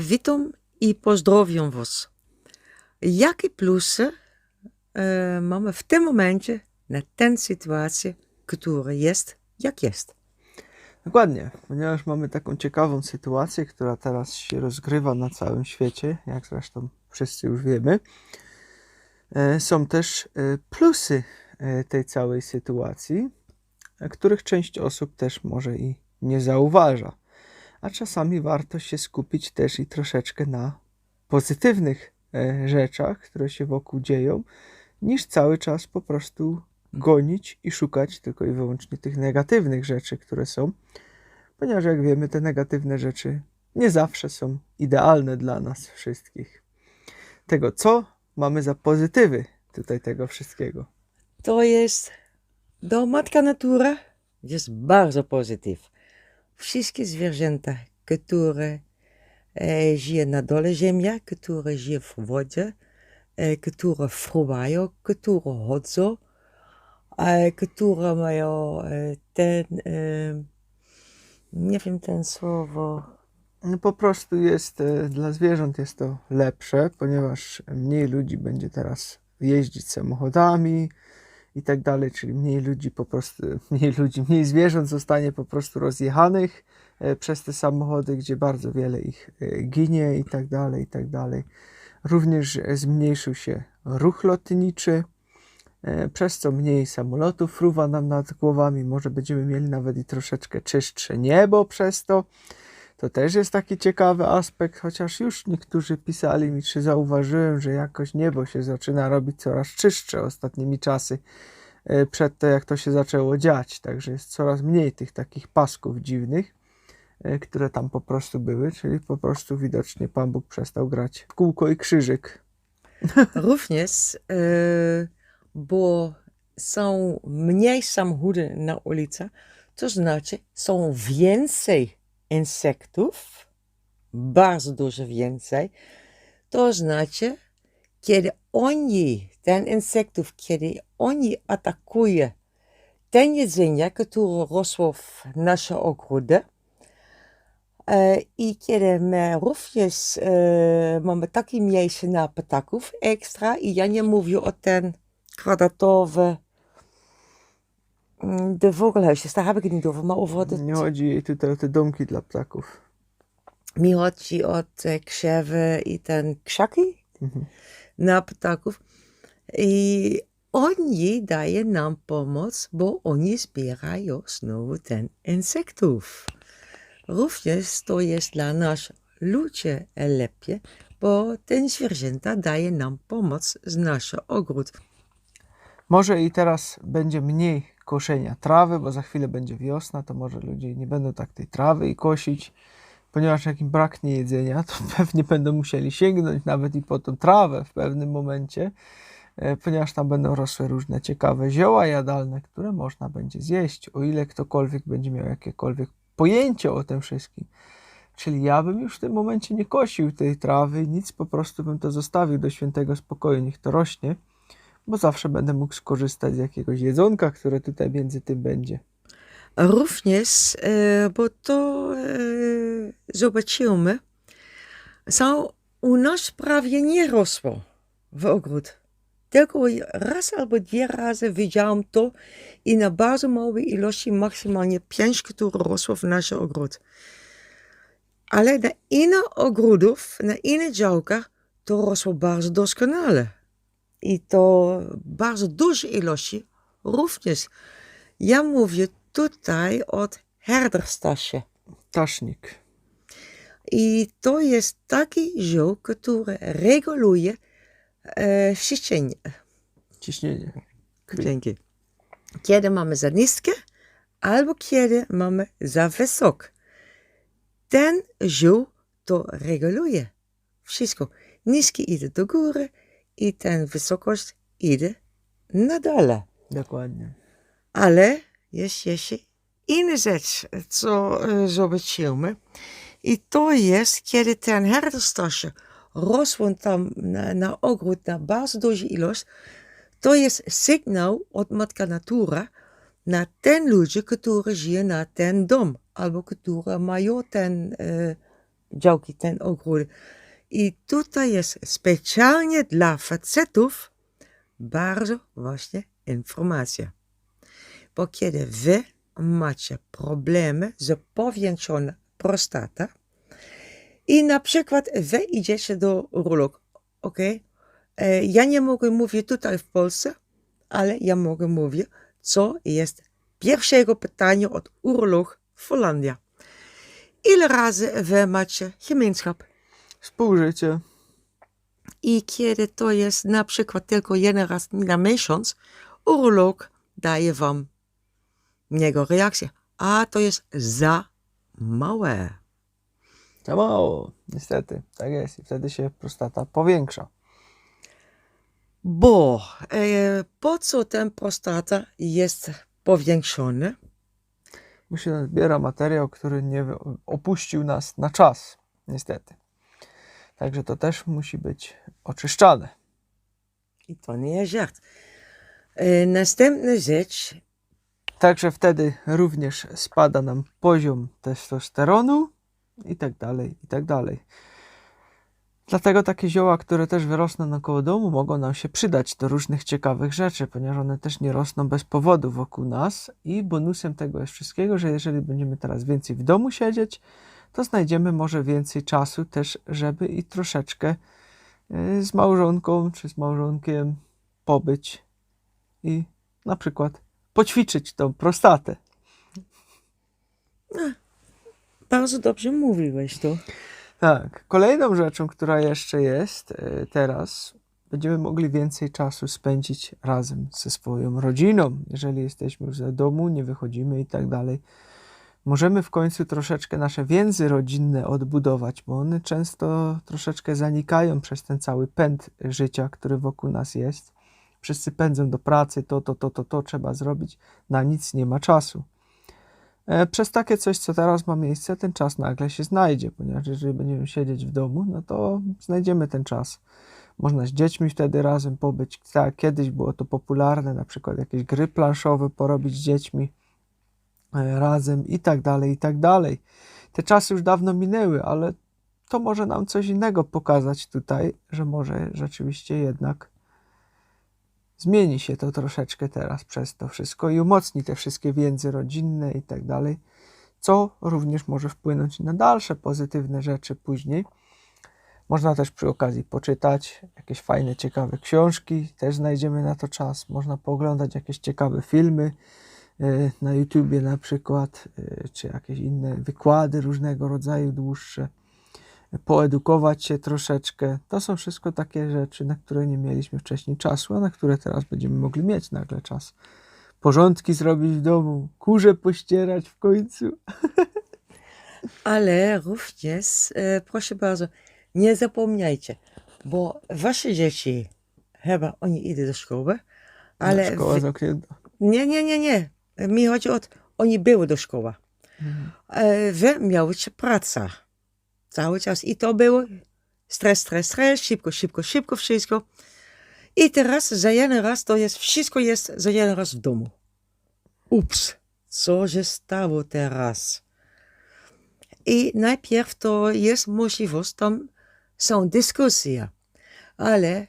Witam i pozdrowiam Was. Jakie plusy e, mamy w tym momencie na tę sytuację, która jest jak jest? Dokładnie, ponieważ mamy taką ciekawą sytuację, która teraz się rozgrywa na całym świecie, jak zresztą wszyscy już wiemy. E, Są też e, plusy e, tej całej sytuacji, e, których część osób też może i nie zauważa. A czasami warto się skupić też i troszeczkę na pozytywnych e, rzeczach, które się wokół dzieją, niż cały czas po prostu gonić i szukać tylko i wyłącznie tych negatywnych rzeczy, które są, ponieważ jak wiemy, te negatywne rzeczy nie zawsze są idealne dla nas wszystkich. Tego, co mamy za pozytywy tutaj tego wszystkiego. To jest do Matka Natura jest bardzo pozytyw. Wszystkie zwierzęta, które e, na dole ziemi, które żyją w wodzie, e, które fruwają, które chodzą, e, które mają e, ten, e, nie wiem ten słowo, No po prostu jest e, dla zwierząt jest to lepsze, ponieważ mniej ludzi będzie teraz jeździć samochodami i tak dalej, czyli mniej ludzi po prostu, mniej ludzi, mniej zwierząt zostanie po prostu rozjechanych e, przez te samochody, gdzie bardzo wiele ich e, ginie i tak dalej, i tak dalej. Również e, zmniejszył się ruch lotniczy, przez co mniej samolotów fruwa nam nad głowami, może będziemy mieli nawet i troszeczkę czystsze niebo przez to. To też jest taki ciekawy aspekt, chociaż już niektórzy pisali mi, czy zauważyłem, że jakoś niebo się zaczyna robić coraz czystsze ostatnimi czasy, e, przed to jak to się zaczęło dziać. Także jest coraz mniej tych takich pasków dziwnych, e, które tam po prostu były, czyli po prostu widocznie Pan Bóg przestał grać w kółko i krzyżyk. Również, e, bo są mniej samochody na ulicy, to znaczy są więcej insektów, bardzo dużo więcej. To znaczy, kiedy oni, ten insektów, kiedy oni atakują ten jedzenie, które rosło w naszej ogrodzie, i kiedy my również e, mamy takie miejsce na ptaków ekstra, i ja nie mówię o ten kwadratowy de vogelhuisjes, daar heb ik het niet over, maar over de Nie chodzi jej tutaj o te domki dla ptaków. mi chodzi o te krzewy i ten krzaki Mhm. na ptaków. I oni dają nam pomoc, bo oni zbierają znowu ten insektów. Również to jest dla nas ludzie lepiej, bo ten zwierzęta daje nam pomoc z naszego ogród. Może i teraz będzie mniej koszenia trawy, bo za chwilę będzie wiosna, to może ludzie nie będą tak tej trawy i kosić, ponieważ jak im braknie jedzenia, to pewnie będą musieli sięgnąć nawet i po tą trawę w pewnym momencie, e, ponieważ tam będą rosły różne ciekawe zioła jadalne, które można będzie zjeść, o ile ktokolwiek będzie miał jakiekolwiek pojęcie o tym wszystkim. Czyli ja bym już w tym momencie nie kosił tej trawy, nic, po prostu bym to zostawił do świętego spokoju, niech to rośnie bo zawsze będę mógł skorzystać z jakiegoś jedzonka, które tutaj między tym będzie. Również, e, bo to e, zobaczymy, są u nas prawie nie rosło w ogród. Tylko raz albo dwie razy widziałam to i na bardzo małej ilości, maksymalnie pięć, które rosło w naszym ogród. Ale na innych ogrodów, na innych działkach, to rosło bardzo doskonale. I to bardzo duże ilości również. Ja mówię tutaj od herderstasie. Tasznik. I to jest taki ziół, który reguluje e, ciśnienie. Ciśnienie. Dzięki. Kiedy mamy za niskie, albo kiedy mamy za wysokie. Ten ziół to reguluje wszystko. Niskie idzie do góry i ten wysokość idzie na dole. Dokładnie. Ale jest jeszcze inna rzecz, co e, zobaczymy. I to jest, kiedy ten herderstasie rosło tam na, na ogród na bardzo dużą ilość, to jest sygnał od Matka Natura na ten ludzie, którzy żyją na ten dom, albo którzy mają ten e, działki, ten ogród. I tutaj jest specjalnie dla facetów bardzo właśnie informacja. Bo kiedy wy macie problemy z powiększoną prostatą i na przykład wy idziecie do urologa, ok? E, Ja nie mogę mówić tutaj w Polsce, ale ja mogę mówić, co jest pierwszego pytania od urolog w Holandii. Ile razy wy macie gemeenschap? Współżycie. I kiedy to jest na przykład tylko jeden raz na miesiąc, urolog daje wam niego reakcję. A to jest za małe. Za mało, niestety. Tak jest. I wtedy się prostata powiększa. Bo e, po co ten prostata jest powiększony? Bo się nadbiera materiał, który nie opuścił nas na czas. Niestety. Także to też musi być oczyszczane. I to nie jest żart. E, następna rzecz, Także wtedy również spada nam poziom testosteronu i tak dalej, i tak dalej. Dlatego takie zioła, które też wyrosną naokoło domu, mogą nam się przydać do różnych ciekawych rzeczy, ponieważ one też nie rosną bez powodu wokół nas. I bonusem tego jest wszystkiego, że jeżeli będziemy teraz więcej w domu siedzieć, to znajdziemy może więcej czasu też, żeby i troszeczkę y, z małżonką czy z małżonkiem pobyć i na przykład poćwiczyć tą prostatę. bardzo dobrze mówiłeś to. Tak. Kolejną rzeczą, która jeszcze jest e, teraz, będziemy mogli więcej czasu spędzić razem ze swoją rodziną. Jeżeli jesteśmy już za domu, nie wychodzimy i tak dalej. Możemy w końcu troszeczkę nasze więzy rodzinne odbudować, bo one często troszeczkę zanikają przez ten cały pęd życia, który wokół nas jest. Wszyscy pędzą do pracy, to, to, to, to, to trzeba zrobić. Na nic nie ma czasu. E, Przez takie coś, co teraz ma miejsce, ten czas nagle się znajdzie, ponieważ jeżeli będziemy siedzieć w domu, no to znajdziemy ten czas. Można z dziećmi wtedy razem pobyć. Tak, kiedyś było to popularne, na przykład jakieś gry planszowe porobić z dziećmi razem i tak dalej, i tak dalej. Te czasy już dawno minęły, ale to może nam coś innego pokazać tutaj, że może rzeczywiście jednak zmieni się to troszeczkę teraz przez to wszystko i umocni te wszystkie więzy rodzinne i tak dalej, co również może wpłynąć na dalsze pozytywne rzeczy później. Można też przy okazji poczytać jakieś fajne, ciekawe książki, też znajdziemy na to czas. Można pooglądać jakieś ciekawe filmy e, na YouTubie na przykład, e, czy jakieś inne wykłady różnego rodzaju dłuższe poedukować się troszeczkę. To są wszystko takie rzeczy, na które nie mieliśmy wcześniej czasu, a na które teraz będziemy mogli mieć nagle czas. Porządki zrobić w domu, kurze pościerać w końcu. Ale również, e, proszę bardzo, nie zapomniajcie, bo wasze dzieci, chyba oni idą do szkoły, ale Szkoła wy, zamknięta. nie, nie, nie, nie. Mi chodzi o to, oni były do szkoły. E, Wy miałyście praca cały czas i to było stres, stres, stres, szybko, szybko, szybko wszystko. I teraz za jeden raz to jest, wszystko jest za jeden raz w domu. Ups, co się stało teraz? I najpierw to jest możliwość, tam są dyskusje, ale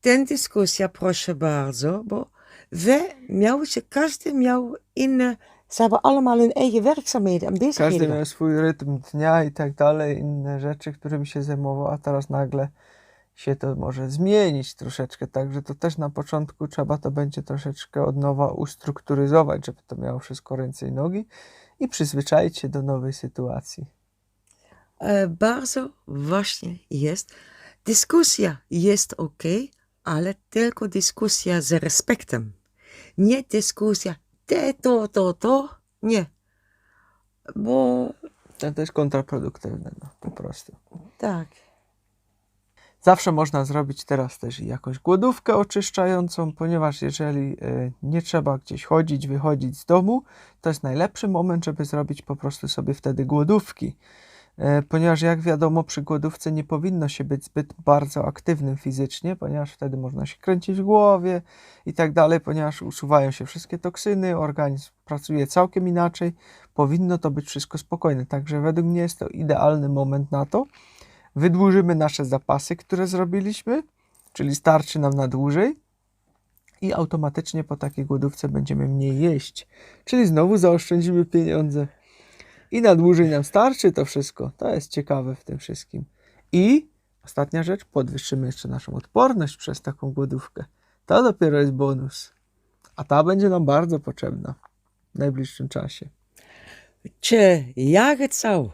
ten dyskusja, proszę bardzo, bo wy miałyście, każdy miał inne, ze hebben allemaal hun eigen werkzaamheden en Każdy miał swój rytm dnia i tak dalej, inne rzeczy, którymi się zajmował, a teraz nagle się to może zmienić troszeczkę, także to też na początku trzeba to będzie troszeczkę od nowa ustrukturyzować, żeby to miało wszystko ręce i nogi i przyzwyczaić się do nowej sytuacji. E, bardzo właśnie jest, dyskusja jest ok, ale tylko dyskusja z respektem. Nie dyskusja te, to, to, to, nie. Bo To też kontraproduktywne, no, po prostu. tak, Zawsze można zrobić teraz też jakąś głodówkę oczyszczającą, ponieważ jeżeli e, nie trzeba gdzieś chodzić, wychodzić z domu, to jest najlepszy moment, żeby zrobić po prostu sobie wtedy głodówki. E, ponieważ jak wiadomo przy głodówce nie powinno się być zbyt bardzo aktywnym fizycznie, ponieważ wtedy można się kręcić w głowie i tak dalej, ponieważ usuwają się wszystkie toksyny, organizm pracuje całkiem inaczej, powinno to być wszystko spokojne, także według mnie jest to idealny moment na to. Wydłużymy nasze zapasy, które zrobiliśmy, czyli starczy nam na dłużej i automatycznie po takiej głodówce będziemy mniej jeść, czyli znowu zaoszczędzimy pieniądze i na dłużej nam starczy to wszystko. To jest ciekawe w tym wszystkim. I ostatnia rzecz, podwyższymy jeszcze naszą odporność przez taką głodówkę. To dopiero jest bonus. A ta będzie nam bardzo potrzebna w najbliższym czasie. Czy jak cał,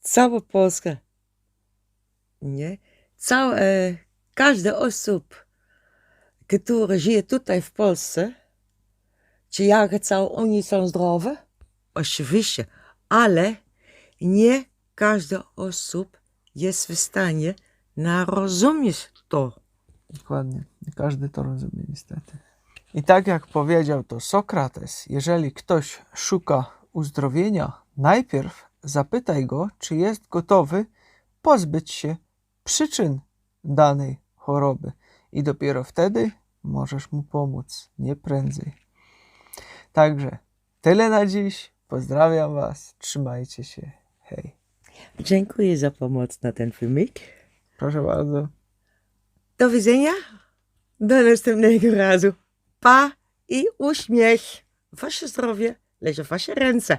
cała Polska, nie? Cał, e, każda osób, która żyje tutaj w Polsce, czy jak cał, oni są zdrowe? Oczywiście, ale nie każda osób jest w stanie narozumieć to. Dokładnie. Nie każdy to rozumie, niestety. I tak jak powiedział to Sokrates, jeżeli ktoś szuka uzdrowienia, najpierw zapytaj go, czy jest gotowy pozbyć się przyczyn danej choroby. I dopiero wtedy możesz mu pomóc, nie prędzej. Także tyle na dziś. Pozdrawiam Was. Trzymajcie się. Hej. Dziękuję za pomoc na ten filmik. Proszę bardzo. Do widzenia. Do następnego razu. Pa i uśmiech. Wasze zdrowie leży w wasze ręce.